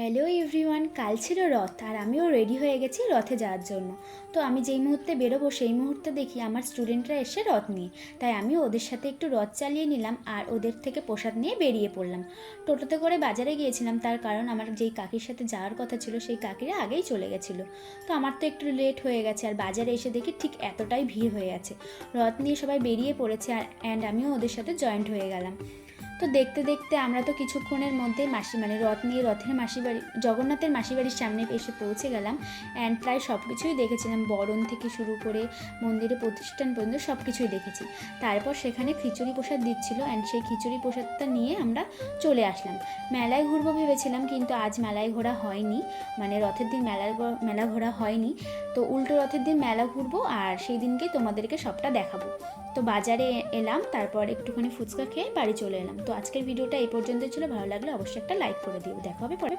Hello everyone কাল ছিল রথ আর আমিও রেডি হয়ে গেছি রথে যাওয়ার জন্য। তো আমি যেই মুহূর্তে বেরোবো সেই মুহূর্তে দেখি আমার স্টুডেন্টরা এসে রথ নিয়ে। তাই আমি ওদের সাথে একটু রথ চালিয়ে নিলাম আর ওদের থেকে প্রসাদ নিয়ে বেরিয়ে পড়লাম। টোটোতে করে বাজারে গিয়েছিলাম, তার কারণ আমার যেই কাকির সাথে যাওয়ার কথা ছিল সেই কাকিরা আগেই চলে গেছিল। তো আমার তো একটু লেট হয়ে গেছে আর বাজারে এসে দেখি ঠিক এতটাই ভিড় হয়ে আছে। রথ নিয়ে সবাই বেরিয়ে পড়েছে আর অ্যান্ড আমিও ওদের সাথে জয়েন্ট হয়ে গেলাম। তো দেখতে দেখতে আমরা তো কিছুক্ষণের মধ্যে মাসি মানে রথ নিয়ে রথের মাসি বাড়ি, জগন্নাথের মাসি বাড়ির সামনে এসে পৌঁছে গেলাম অ্যান্ড প্রায় সব কিছুই দেখেছিলাম। বরণ থেকে শুরু করে মন্দিরে প্রতিষ্ঠান পর্যন্ত সব কিছুই দেখেছি। তারপর সেখানে খিচুড়ি প্রসাদ দিচ্ছিল অ্যান্ড সেই খিচুড়ি প্রসাদটা নিয়ে আমরা চলে আসলাম। মেলায় ঘুরবো ভেবেছিলাম কিন্তু আজ মেলায় ঘোরা হয়নি মানে রথের দিন মেলায় মেলা ঘোরা হয়নি। তো উল্টো রথের দিন মেলা ঘুরবো আর সেই দিনকে তোমাদেরকে সবটা দেখাবো। তো বাজারে এলাম, তারপর একটুখানি ফুচকা খেয়ে বাড়ি চলে এলাম। তো আজকের ভিডিওটা এই পর্যন্তই ছিল। ভালো লাগলে অবশ্যই একটা লাইক করে দিও। দেখা হবে পরে।